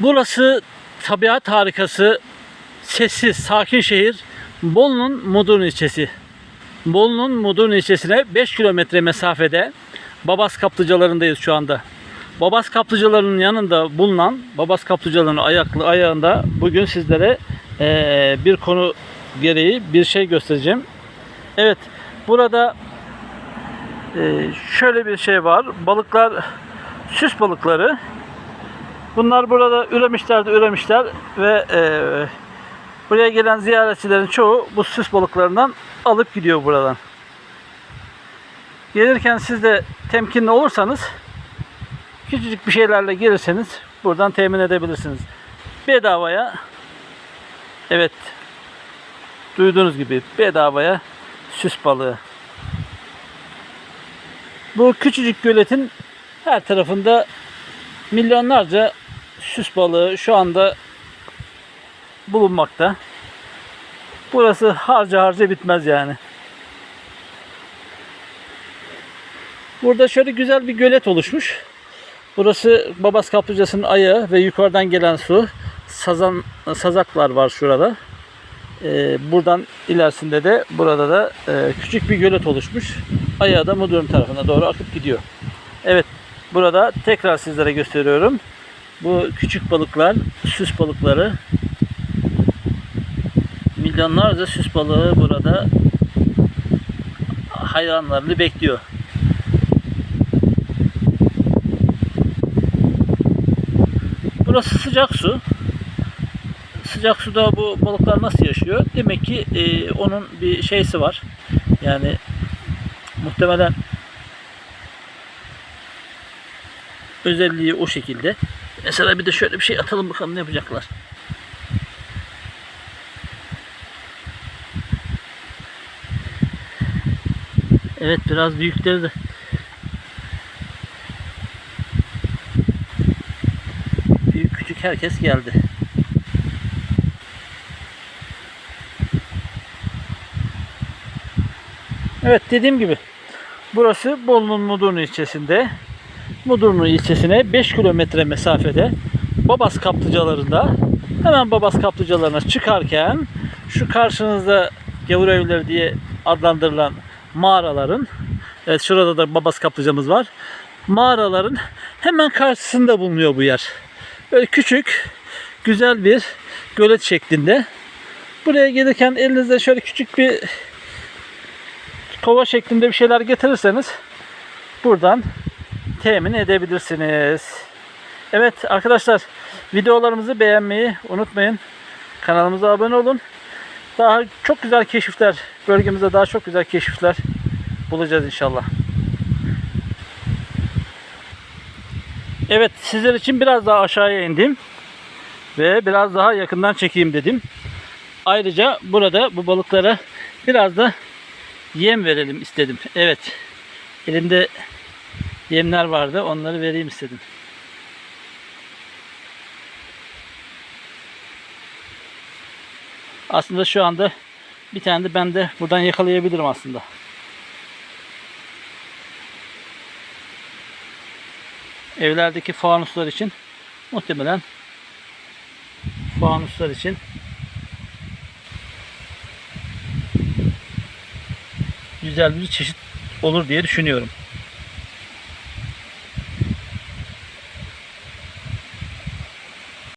Burası tabiat harikası, sessiz, sakin şehir. Bolu'nun Mudurnu ilçesi. Bolu'nun Mudurnu ilçesine 5 kilometre mesafede Babas kaplıcalarındayız şu anda. Babas kaplıcalarının yanında bulunan Babas kaplıcalarının ayaklı ayağında bugün sizlere eee, bir konu gereği bir şey göstereceğim. Evet, burada eee, şöyle bir şey var. Balıklar süs balıkları. Bunlar burada üremişler de üremişler ve eee, buraya gelen ziyaretçilerin çoğu bu süs balıklarından alıp gidiyor buradan. Gelirken siz de temkinli olursanız küçücük bir şeylerle gelirseniz buradan temin edebilirsiniz. Bedavaya evet duyduğunuz gibi bedavaya süs balığı. Bu küçücük göletin her tarafında milyonlarca süs balığı şu anda bulunmakta. Burası harca harca bitmez yani. Burada şöyle güzel bir gölet oluşmuş. Burası Babas Kaplıcası'nın ayağı ve yukarıdan gelen su. Sazan, sazaklar var şurada. Ee, buradan ilerisinde de burada da e, küçük bir gölet oluşmuş. Ayağı da Mudurnu tarafına doğru akıp gidiyor. Evet burada tekrar sizlere gösteriyorum. Bu küçük balıklar, süs balıkları. Milyonlarca süs balığı burada hayranlarını bekliyor. Burası sıcak su. Sıcak suda bu balıklar nasıl yaşıyor? Demek ki e, onun bir şeysi var. Yani muhtemelen özelliği o şekilde. Mesela bir de şöyle bir şey atalım bakalım ne yapacaklar. Evet biraz büyükleri de büyük küçük herkes geldi. Evet dediğim gibi burası Bolu'nun Mudurnu ilçesinde. Mudurnu ilçesine 5 kilometre mesafede Babas kaplıcalarında hemen Babas kaplıcalarına çıkarken şu karşınızda gavur evleri diye adlandırılan mağaraların evet şurada da Babas kaplıcamız var. Mağaraların hemen karşısında bulunuyor bu yer. Böyle küçük güzel bir gölet şeklinde. Buraya gelirken elinizde şöyle küçük bir kova şeklinde bir şeyler getirirseniz buradan temin edebilirsiniz. Evet arkadaşlar videolarımızı beğenmeyi unutmayın. Kanalımıza abone olun. Daha çok güzel keşifler, bölgemizde daha çok güzel keşifler bulacağız inşallah. Evet sizler için biraz daha aşağıya indim ve biraz daha yakından çekeyim dedim. Ayrıca burada bu balıklara biraz da yem verelim istedim. Evet. Elimde yemler vardı. Onları vereyim istedim. Aslında şu anda bir tane de ben de buradan yakalayabilirim aslında. Evlerdeki fanuslar için muhtemelen fanuslar için güzel bir çeşit olur diye düşünüyorum.